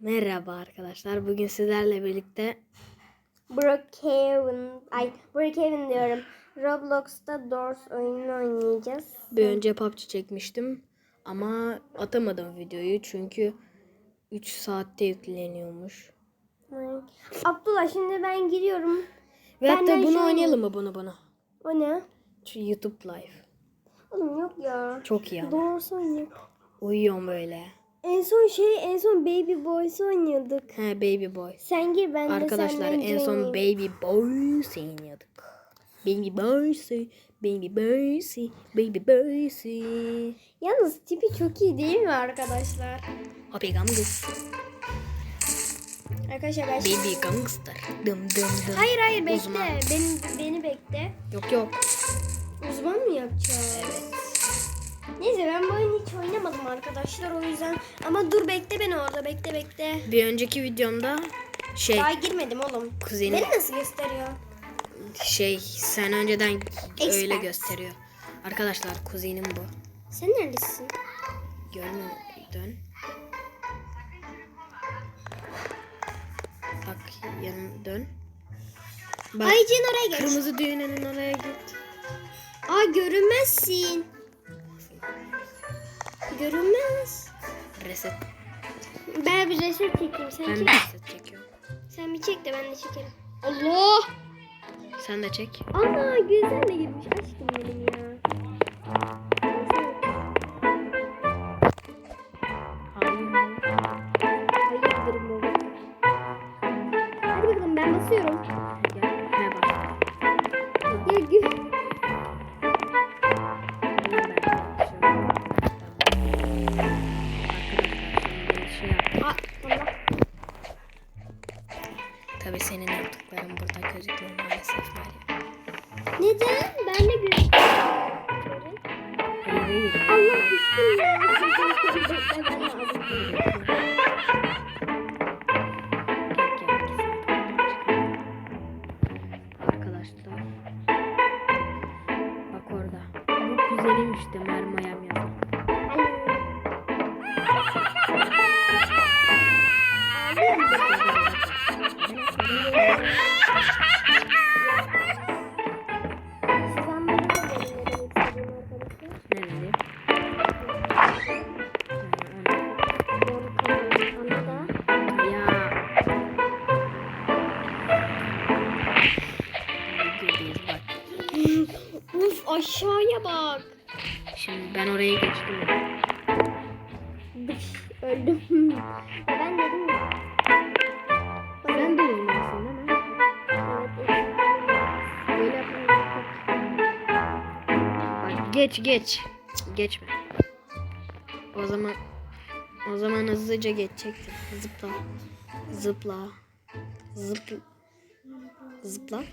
Merhaba arkadaşlar. Bugün sizlerle birlikte Brookhaven, ay Brookhaven diyorum. Roblox'ta Doors oyununu oynayacağız. bir önce PUBG çekmiştim. Ama atamadım videoyu çünkü 3 saatte yükleniyormuş. Ay. Abdullah şimdi ben giriyorum. Ve Ben hatta bunu şey- oynayalım mı bunu bunu? O ne? Şu YouTube Live. Oğlum yok ya. Çok iyi ama. Doors oynuyor. Uyuyorum böyle. En son şey, en son Baby Boys oynuyorduk. He Baby Boy. Sen gir ben de Arkadaşlar senden en son. Baby Boys oynuyorduk. Baby Boys, Baby Boys, Baby Boys. Yalnız tipi çok iyi değil mi arkadaşlar? Happy Gangs. Arkadaşlar ben şimdi... Baby Gangster. Dım dım dım. Hayır hayır bekle. Uzman. Beni, beni bekle. Yok yok. Uzman mı yapacağız? Evet. Neyse ben bu oyunu hiç oynamadım arkadaşlar o yüzden. Ama dur bekle beni orada bekle bekle. Bir önceki videomda şey Daha girmedim oğlum. kuzenim Beni nasıl gösteriyor? şey sen önceden öyle Expert. gösteriyor. Arkadaşlar kuzenim bu. Sen neredesin? Görmüyor musun? Dön. Bak yanım dön. Bak Aycin oraya geç. kırmızı düğününün oraya git. Aa görünmezsin. Görünmez. Reset. Ben bir reset çekeyim. Sen Ben de çek. reset çekiyorum. Sen bir çek de ben de çekerim. Allah! Sen de çek. Ana güzel de girmiş aşkım benim ya. Geç Geçme. O zaman o zaman hızlıca geçecektin. Zıpla. Zıpla. Zıpla. Zıpla.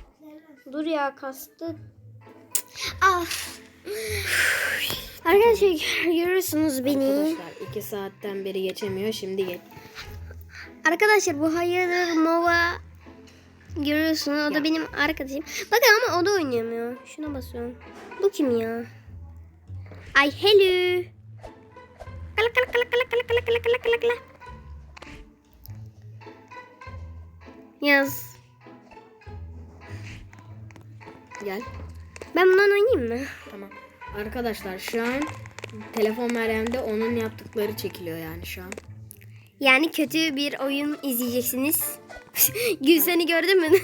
Dur ya kastı. Ah. Arkadaşlar görüyorsunuz beni. Arkadaşlar iki saatten beri geçemiyor. Şimdi geç. Arkadaşlar bu hayırdır Mova. Görüyorsunuz o da Ya. benim arkadaşım. Bakın ama o da oynayamıyor. Şuna basıyorum. Bu kim ya? Ay hello. Kala kala kala kala kala kala kala kala kala kala. Yaz. Gel. Ben bundan oynayayım mı? Tamam. Arkadaşlar şu an telefon Meryem'de onun yaptıkları çekiliyor yani şu an. Yani kötü bir oyun izleyeceksiniz. Gülsen'i gördün mü?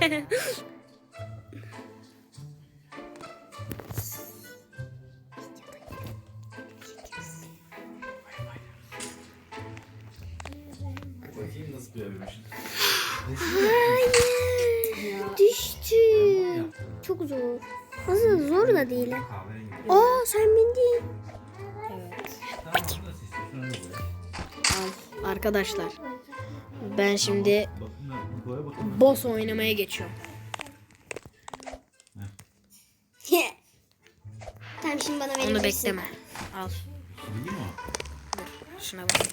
Arkadaşlar. zor. Aslında zor da değil. Aa sen bindin. Evet. Al. Arkadaşlar. Ben şimdi boss oynamaya geçiyorum. tamam şimdi bana verebilirsin. Onu bekleme. Al. O? Şuna bak.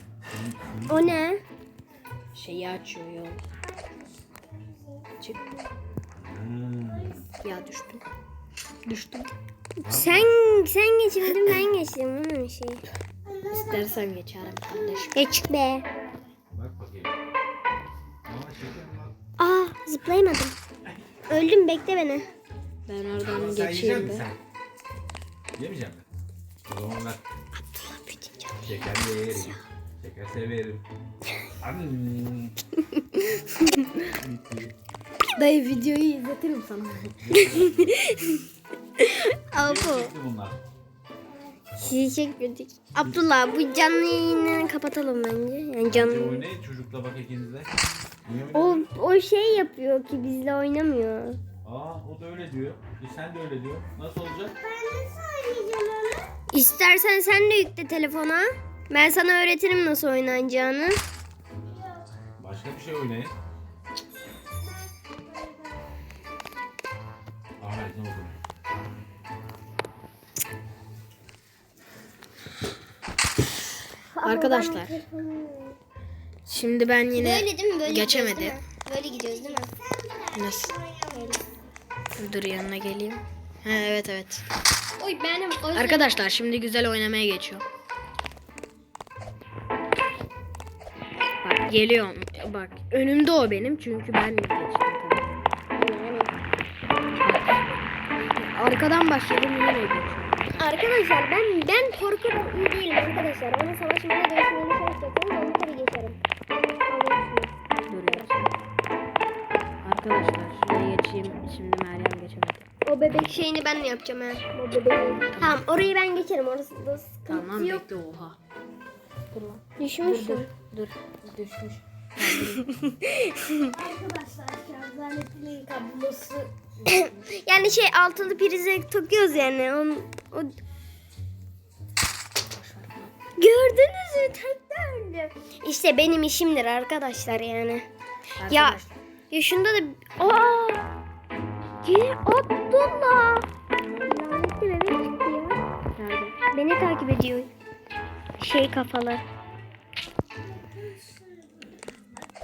O ne? Şeyi açıyor yol. Çık. Ya düştüm. Düştüm. Sen sen geçirdin ben geçtim onun şey. İstersen geçerim kardeşim. Geç be. Aa ah, zıplayamadım. Öldüm bekle beni. Ben oradan geçeyim be. Yemeyeceğim mi? O zaman ben Abdullah bütün canım. şeker de yerim. Şeker severim. Anne. Dayı videoyu izletirim sana. Bitti bunlar. Sizi çekmedik. Abdullah bu canlı yayını kapatalım bence. Yani canlı. oynayın çocukla bak ikiniz de. Niye O, o şey yapıyor ki bizle oynamıyor. Aa o da öyle diyor. E, sen de öyle diyor. Nasıl olacak? İstersen sen de yükle telefona. Ben sana öğretirim nasıl oynanacağını. Başka bir şey oynayın. Arkadaşlar. Şimdi ben yine Böyle değil mi? Böyle geçemedi. gidiyoruz değil mi? Böyle gidiyoruz değil mi? nasıl? Dur yanına geleyim. Ha, evet evet. Oy benim o Arkadaşlar şimdi güzel oynamaya geçiyor. Bak geliyorum. Bak önümde o benim çünkü ben geçtim tabii. Arkadan başladım yine geçiyorum. Arkadaşlar ben ben korkuyorum iyi değilim arkadaşlar. Bana savaşmaya dönüşmeni çalışacaksınız onu tabii geçerim. Dur. Arkadaşlar şuraya geçeyim. Şimdi Meryem geçemedi. O bebek şeyini ben yapacağım ha. O bebeği. Tamam orayı ben geçerim. Orası da sıkıntı Tamam yok. bekle oha. Dur lan. Düşmüşsün. Dur düşmüş. Arkadaşlar şarj aletinin kablosu. yani şey altılı prize takıyoruz yani. On, o... Gördünüz mü? Tek döndü. İşte benim işimdir arkadaşlar yani. Ya, Arkadaşlar, ya şunda da... Aa! Gir Abdullah. Lanetli bebek çıktı ya. nerede? Beni takip ediyor. Şey kafalı.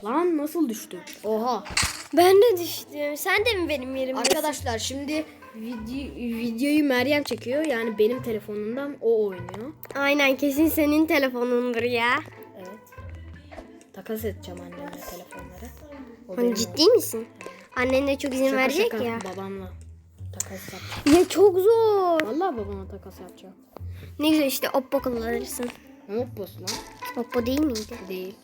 Lan nasıl düştü? Oha. Ben de düştüm. Sen de mi benim yerimdesin? Arkadaşlar şimdi video, videoyu Meryem çekiyor. Yani benim telefonumdan o oynuyor. Aynen kesin senin telefonundur ya. Evet. Takas edeceğim annemle telefonları. O Hani benim ciddi misin? Annen de çok izin Şaka verecek şaka, ya. Babamla takas yapacağım. Ya çok zor. Vallahi babama takas yapacağım. Ne güzel işte Oppo kullanırsın. Ne yapıyorsun lan? Oppo değil miydi? Değil.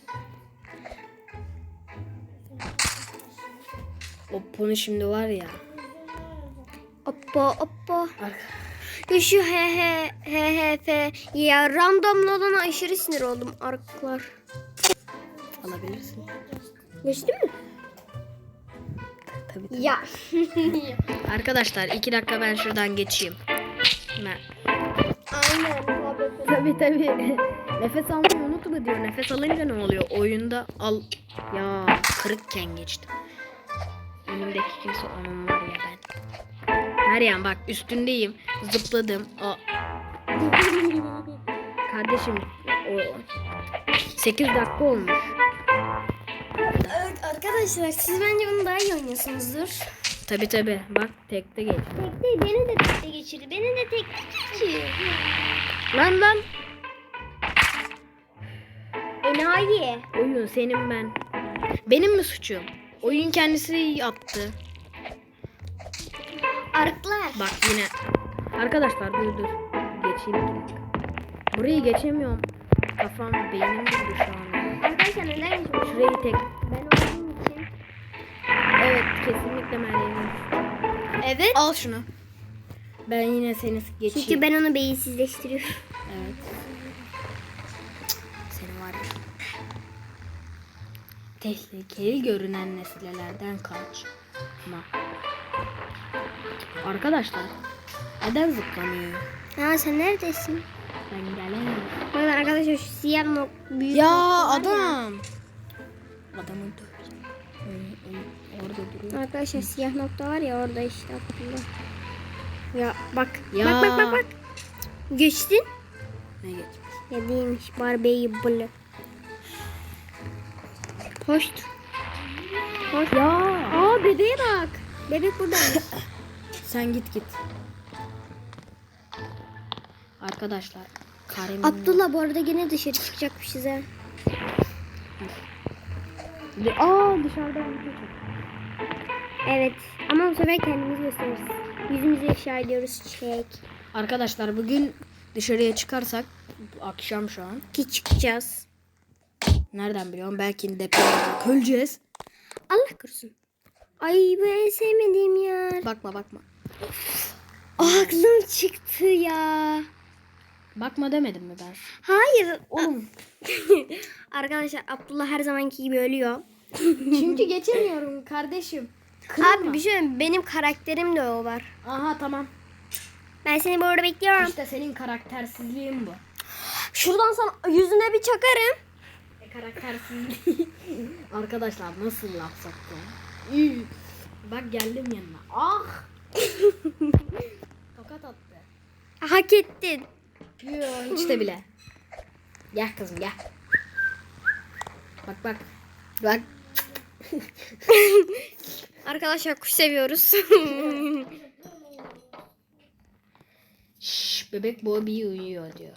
Oppo'nun şimdi var ya. Oppo, Oppo. Ya şu he he he he fe. Ya randomlu olana aşırı sinir oldum arklar. Alabilirsin. Geçti mi? Tabii tabii. Ya. Arkadaşlar iki dakika ben şuradan geçeyim. Ben. Aynen. Tabii tabii. Nefes almayı unutma diyor. Nefes alınca ne oluyor? Oyunda al... Ya kırıkken geçtim. Önümdeki kimse onun var ya ben. Meryem bak üstündeyim. Zıpladım. O... Kardeşim o 8 dakika olmuş. Evet arkadaşlar siz bence bunu daha iyi oynuyorsunuzdur. Tabii tabii. Bak tekte geç. Tek değil beni de tekte geçirdi. Beni de tekte geçirdi. Lan lan. Enayi. Oyun senin ben. Benim mi suçum? Oyun kendisi attı. Arklar. Bak yine. Arkadaşlar dur dur. Geçeyim. Burayı geçemiyorum. Kafam beynim durdu şu an. Arkadaşlar neden? Şurayı tek. Ben olduğum için. Evet kesinlikle Meryem'in. Evet. Al şunu. Ben yine seni geçeyim. Çünkü ben onu beyinsizleştiriyorum. Evet. Tehlikeli görünen nesnelerden kaçma. Arkadaşlar. Neden zıplamıyor? Ya sen neredesin? Ben gelemiyorum. Bakın arkadaşlar şu siyah nok büyük Ya adam. Adamı döveceğim. Öyle- öyle Orada duruyor. Arkadaşlar siyah nokta var ya orada işte aklımda. Ya bak. Ya. Bak bak bak bak. Geçtin. Ne geç? Ya değilmiş. Barbie bulu. Hoş. Hoş. Ya. Aa bebeğe bak. Bebek buradaymış. Sen git git. Arkadaşlar Karim. Abdullah bu arada yine dışarı çıkacakmış size. Aa dışarıda çek. Evet ama bu sefer kendimiz gösteririz. Yüzümüzü ifşa ediyoruz. Çek. Arkadaşlar bugün dışarıya çıkarsak akşam şu an. Ki çıkacağız. Nereden biliyorum? Belki depremde öleceğiz. Allah korusun. Ay bu en sevmediğim yer. Bakma bakma. Aklım çıktı ya. Bakma demedim mi ben? Hayır. Oğlum. Arkadaşlar Abdullah her zamanki gibi ölüyor. Çünkü geçemiyorum kardeşim. Kırılma. Abi bir şey söyleyeyim, benim karakterim de o var. Aha tamam. Ben seni bu arada bekliyorum. İşte senin karaktersizliğin bu. Şuradan sana yüzüne bir çakarım. Karaktersizliği. Arkadaşlar nasıl laf? Üy. Bak geldim yanına. Ah. Tokat attı. Hak ettin. Yo hiç de bile. Gel kızım gel. Bak bak. Bak. Arkadaşlar kuş seviyoruz. Şş, bebek Bobby uyuyor diyor.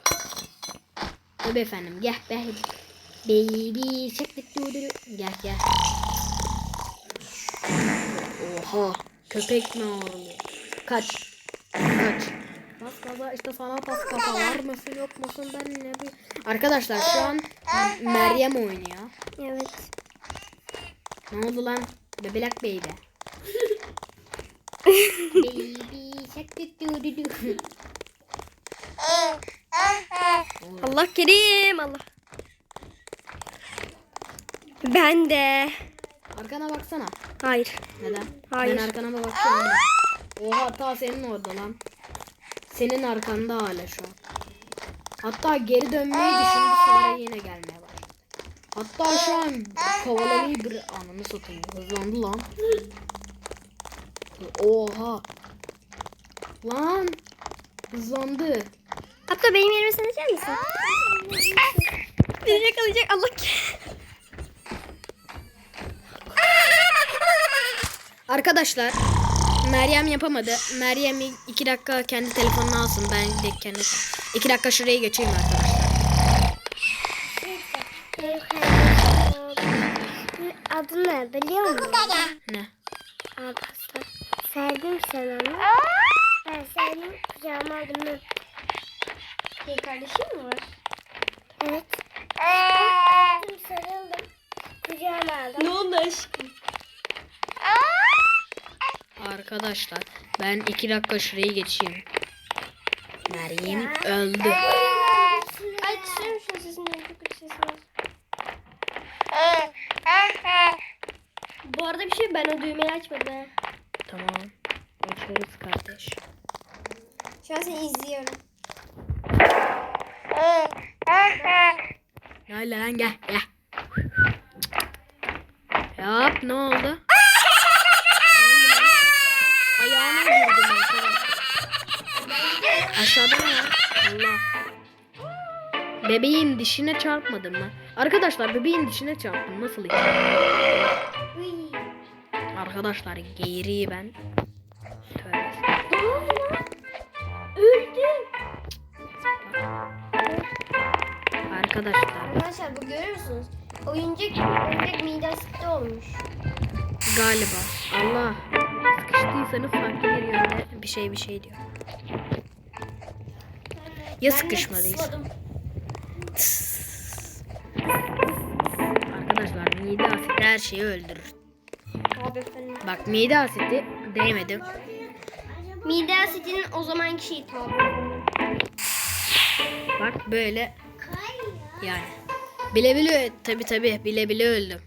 Tabii efendim gel be. Baby dudu. Gel gel. Oha köpek mi ağırlıyor? Kaç. Kaç. Bas gaza işte sana pas kafa var mısın yok musun ben ne bir... Arkadaşlar şu an Meryem oynuyor. evet. Ne oldu lan? Bebelak baby. baby dudu. Allah kerim Allah. Ben de. Arkana baksana. Hayır. Neden? Hayır. Ben arkana bakıyorum? Oha hatta senin orada lan. Senin arkanda hala şu an. Hatta geri dönmeyi düşündü sonra yine gelmeye başladı. Hatta şu an kovalamayı bir ananı satayım. Hızlandı lan. Oha. Lan. Hızlandı. Hatta benim yerime sen mısın? Beni yakalayacak Allah Arkadaşlar Meryem yapamadı. Meryem iki dakika kendi telefonunu alsın. Ben de kendi iki dakika şuraya geçeyim arkadaşlar. Adı ne biliyor musun? Ne? Arkadaşlar. Sevdim sen onu. Ben sevdim. Kucağıma aldım. Ben. Bir kardeşin mi var? Evet. Sevdim sarıldım. Kucağıma aldım. Ne oldu aşkım? Arkadaşlar ben iki dakika şuraya geçeyim. Meryem öldü. Ay tutuyorum şu sesini. Çok ses var. Bu arada bir şey ben o düğmeyi açmadım. ha. Tamam. Açarız kardeş. Şu an seni izliyorum. Gel lan gel gel. Yap ne oldu? Bebeğin dişine çarpmadım mı? Arkadaşlar bebeğin dişine çarptım. Nasıl hiç? Arkadaşlar geğiriyi ben. Tövbe. Arkadaşlar Arkadaşlar bu görüyor musunuz? Oyuncak oyuncak mide asitli olmuş. galiba. Allah. Sıkıştıysanız farklı bir yönde bir şey bir şey diyor. Ya sıkışmadıysa. Arkadaşlar mide asidi her şeyi öldürür. Bak mide asidi değmedim. Mide asitinin o zamanki şeyi tabi. Bak böyle yani. Bile bile tabi tabi bile bile öldüm.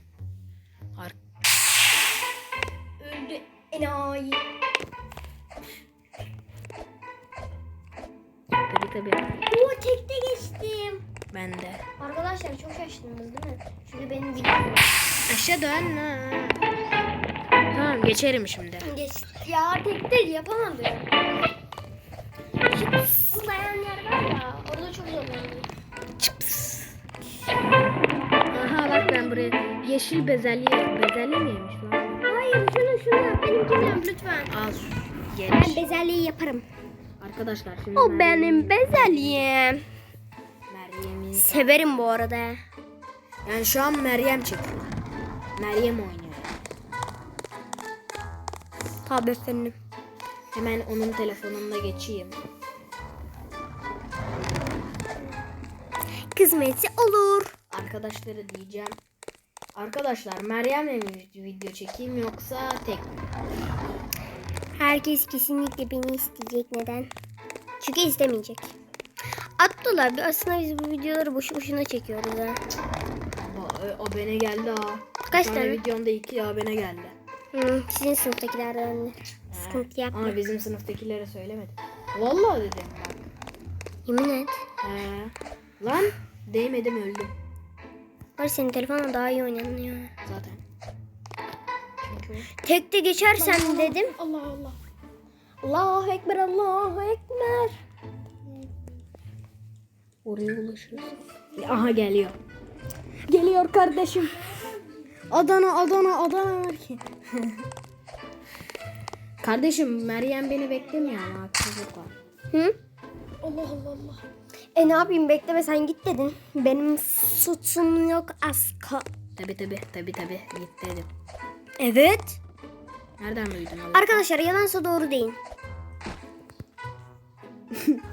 Ar- Öldü enayi. Tabi tabi Oo tekte geçtim. Ben de. Arkadaşlar çok şaşırdınız değil mi? Çünkü benim videom Aşağı dön lan. Tamam geçerim şimdi. geçti. Ya tekte yapamadım. Şu zıplayan yer var ya orada çok zorlandım. Çıps. Aha bak ben buraya yeşil bezelye bezelye miymiş lan? Hayır şunu şunu yap benimkini yap lütfen. Al Ben gel. bezelyeyi yaparım. Arkadaşlar şimdi O ben- benim bezelyem. Severim bu arada. Yani şu an Meryem çekiyor. Meryem oynuyor. Tabii efendim. Hemen onun telefonunda geçeyim. Kısmetse olur. Arkadaşları diyeceğim. Arkadaşlar Meryem'le mi video çekeyim yoksa tek mi? Herkes kesinlikle beni isteyecek. Neden? Çünkü istemeyecek. Abdullah bir aslında biz bu videoları boşu boşuna çekiyoruz ha. Ba- O bana geldi ha. Kaç tane? videomda iki abone geldi. Hı, sizin sınıftakilerden de. Sıkıntı yapma. Ama bizim sınıftakilere söylemedim. Vallahi dedim bak. Yemin et. He. Lan değmedim öldüm Var senin telefonla daha iyi oynanıyor. zaten. Çünkü Tekte geçersen dedim. Allah Allah. Allahu Ekber, Allahu Ekber. Oraya ulaşırız. Aha geliyor. Geliyor kardeşim. Adana Adana Adana ki. kardeşim Meryem beni beklemiyor ama haksızlık var. Hı? Allah Allah Allah. E ne yapayım bekleme sen git dedin. Benim suçum yok aska. Tabi tabi tabi tabi git dedim. Evet. Nereden duydun oğlum? Arkadaşlar yalansa doğru değil.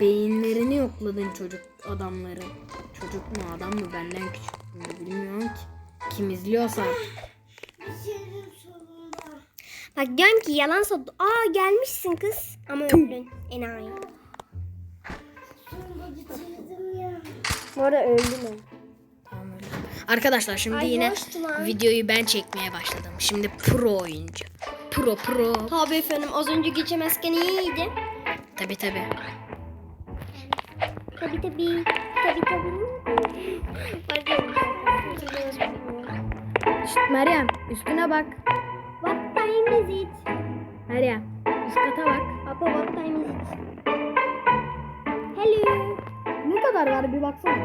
Beyinlerini yokladın çocuk adamların. Çocuk mu adam mı benden küçük mü bilmiyorum ki. Kim izliyorsa. Bak diyorum ki yalansa... Aa gelmişsin kız. Ama öldün. Enayi. Bu arada öldüm ben. Tamam öyle. Arkadaşlar şimdi Ay, yine videoyu ben çekmeye başladım. Şimdi pro oyuncu. Pro pro. Tabii efendim az önce geçemezken iyiydi. Tabi tabi. Tabii tabii. Şşt, Meryem üstüne bak. What time is it? Meryem üst kata bak. Papa what time is it? Hello. Ne kadar var bir baksana.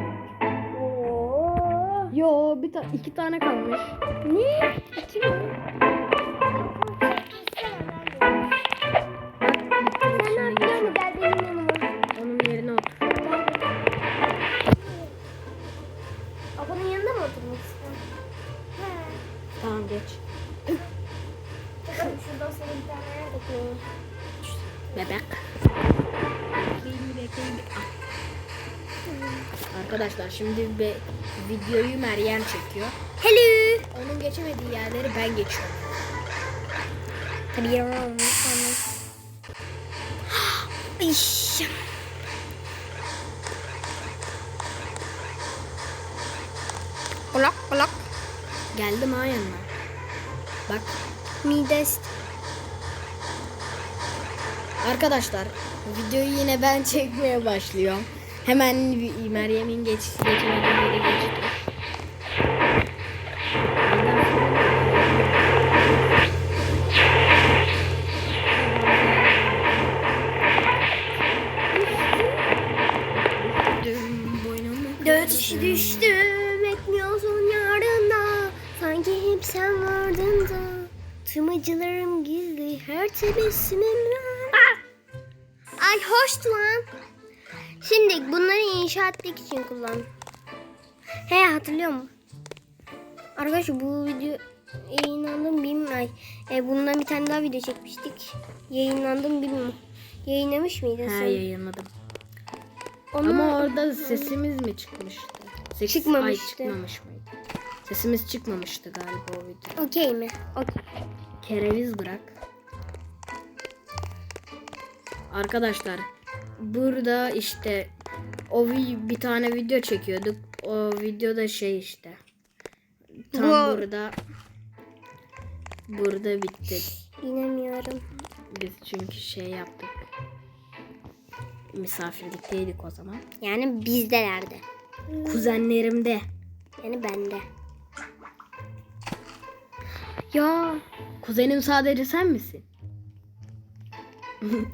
Oo. Yo bir ta iki tane kalmış. Ne? İki mi? Şimdi be, videoyu Meryem çekiyor. Hello. Onun geçemediği yerleri ben geçiyorum. Tabii yalan. İş. Kulak kulak. Geldim ha yanına. Bak Mides. arkadaşlar videoyu yine ben çekmeye başlıyorum. Hemen Meryem'in geç geçemediği yeri geçti. Kişi düştüm etmiyorsun yarına. Sanki hep sen vardın da. Tüm acılarım gizli her tebessümümle Ay hoştu lan Şimdi bunları inşa etmek için kullan He hatırlıyor musun? Arkadaşlar bu video yayınlandı mı bilmiyorum. E, bundan bir tane daha video çekmiştik. Yayınlandı mı bilmiyorum. Yayınlamış mıydın He sen? yayınladım. Onu- Ama orada sesimiz mi çıkmıştı? Ses, Çıkmamıştı. Ay, çıkmamış mıydı? Sesimiz çıkmamıştı galiba o video. Okey mi? Okey. Kereviz bırak. Arkadaşlar burada işte o bir tane video çekiyorduk. O videoda şey işte. Tam Bu- burada burada bitti. Bilemiyorum. Biz çünkü şey yaptık. Misafirlikteydik o zaman. Yani bizdelerde. Kuzenlerimde. Yani bende. Ya Kuzenim sadece sen misin?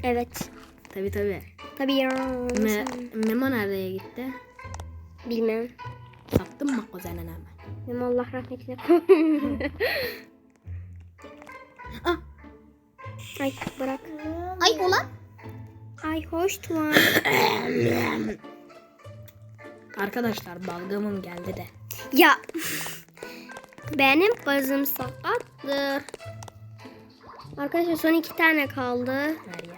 evet. Tabi tabi. Tabii ya. Me Memo nereye gitti? Bilmem. Sattın mı kuzenine hemen? Benim Allah rahmetine Ah. Ay bırak. Ay ulan. Ay hoş lan. Arkadaşlar balgamım geldi de. Ya. Benim bazım sakattır. Arkadaşlar son iki tane kaldı. Ya.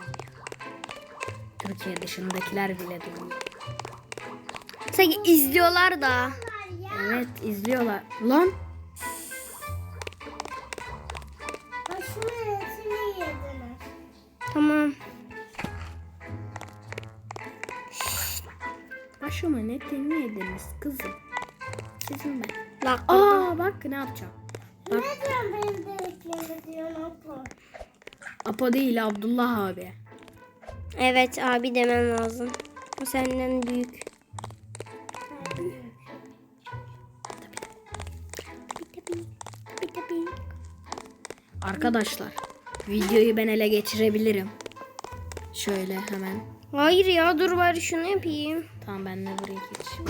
Türkiye dışındakiler bile duyuyor. Sanki izliyorlar da. Evet izliyorlar. Lan. Tamam. başıma ne temi yediniz kızım. Sizin ben. Bak. Aa bak ne yapacağım. Bak Ne diyorsun benim dediklerimi diyorsun Apo? Apo değil Abdullah abi. Evet abi demen lazım. O senden büyük. Arkadaşlar videoyu ben ele geçirebilirim. Şöyle hemen. Hayır ya dur bari şunu yapayım. Tamam ben de buraya geçeyim.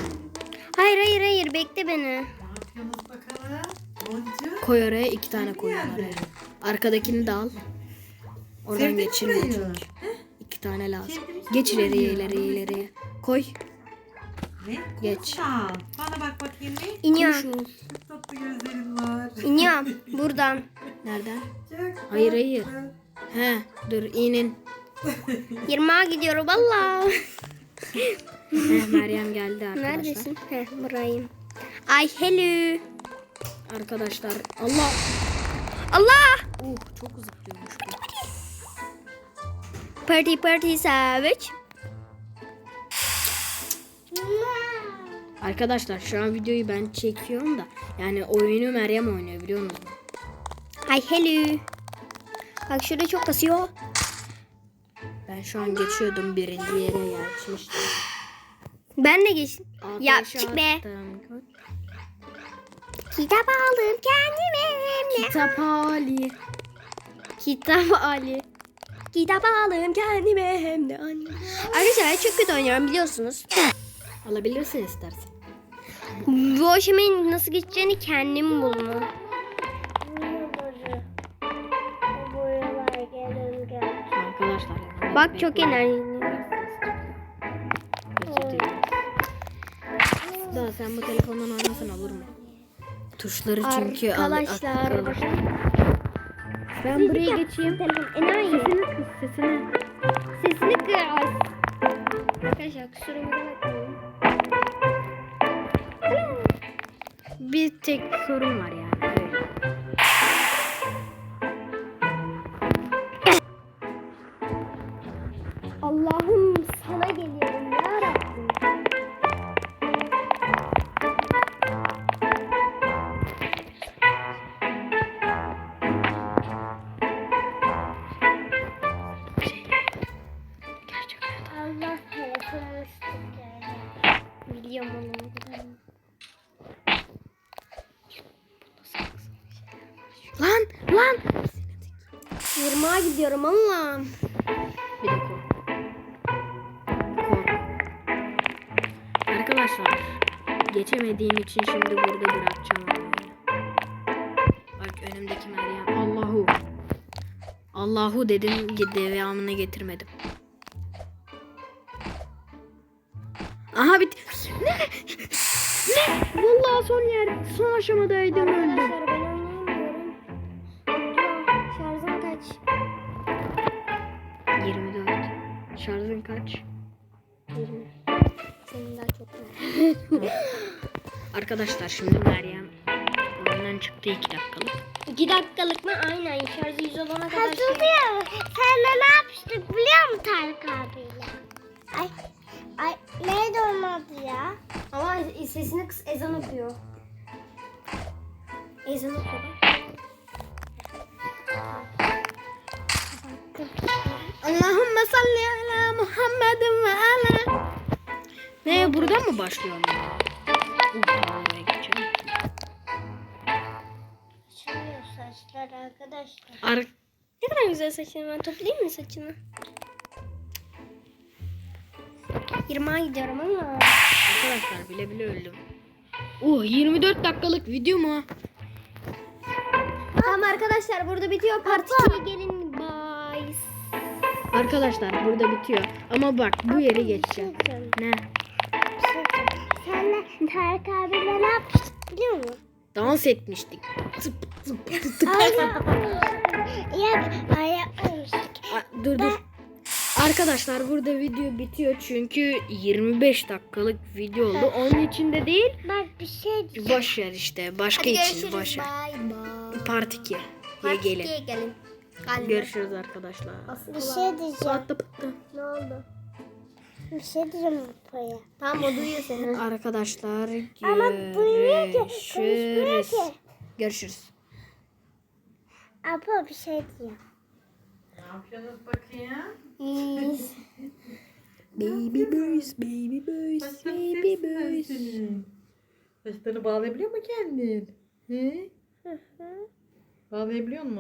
Hayır hayır hayır bekle beni. Koy oraya iki tane koy oraya. Arkadakini de al. Oradan Sevdin mi geçirmiyor burayı? çünkü. İki tane lazım. Sevdin mi Geç ileriye ileriye ileriye. Koy. Ne? Geç. Kumsal. Bana bak bakayım bir. İniyorum. Konuşul. Çok tatlı gözlerin var. İniyorum buradan. Nereden? Çok Hayır, hayır. tatlı. He dur inin. 20'a gidiyorum valla. Meryem geldi arkadaşlar. Neredesin? Heh burayım. Ay hello. Arkadaşlar Allah. Allah. Uh çok zıplıyormuş bu. Party party savage. Arkadaşlar şu an videoyu ben çekiyorum da yani oyunu Meryem oynuyor biliyor musunuz? Ay hello. Bak şurada çok kasıyor. Ben şu an geçiyordum birinci yere geçmiştim. Ben de geçtim. Ya çık be. attım. Kitap aldım kendime. Kitap hali. Kitap Ali. Kitap aldım kendime hem de anne. Arkadaşlar çok kötü oynuyorum biliyorsunuz. Alabilirsin istersen. Bu aşamayı nasıl geçeceğini kendim buldum. Arkadaşlar. Bak çok enerjili. Daha sen bu telefondan oynasan olur mu? Tuşları çünkü al- Arkadaşlar. akıllı. Ben buraya geçeyim. Telefon enayi. Sesini kıs sesini. Sesini kır. Arkadaşlar kusurumuza bakmayın. Bir tek sorun var yani. Arkadaşlar geçemediğim için şimdi burada bırakacağım. Bak önümdeki Meryem. Allahu. Allahu dedim devamını getirmedim. Aha bit. Ne? Ne? Vallahi son yer. Son aşamadaydım öldüm. Arkadaşlar şimdi Meryem oyundan çıktı 2 dakikalık. 2 dakikalık mı? Aynen. Şarjı 100 olana kadar şey. Hatırlıyorum. Senle ne yapmıştık biliyor musun Tarık abiyle? Ay, ay neydi onun adı ya? Ama sesini kıs ezan okuyor. Ezan okuyor. Allahümme salli ala Muhammedin ve ala. Ne buradan mı başlıyorum? Uh, saçlar arkadaşlar. Ar Ne kadar güzel saçın ben toplayayım mı saçını? 20'a gidiyorum ama. Arkadaşlar bile bile öldüm. Uh 24 dakikalık video mu? Tamam arkadaşlar burada bitiyor. Part 2'ye gelin. Bye. Arkadaşlar burada bitiyor. Ama bak bu yeri geçeceğim. Ne? Sen Tarık abiyle ne yapmıştık biliyor musun? Dans etmiştik. Tıp tıp tıp tıp. Yap. Aa, dur dur. Arkadaşlar burada video bitiyor çünkü 25 dakikalık video oldu. Onun içinde değil. Bak bir şey diyeceğim. Boş ver işte. Başka için boş ver. Part 2. Ye Part gelin. ikiye gelin. Galiba. Görüşürüz arkadaşlar. Bir şey diyeceğim. Ne oldu? Bir şey diyeceğim Apo'ya. Tamam o duyuyor seni. Arkadaşlar Ama duymuyor ki. Konuşmuyor görüşürüz. ki. Görüşürüz. Apo bir şey diyor. Ne yapıyorsunuz bakayım? Baby boys, baby boys, baby boys. Saçlarını bağlayabiliyor mu kendin? He? Bağlayabiliyor mu?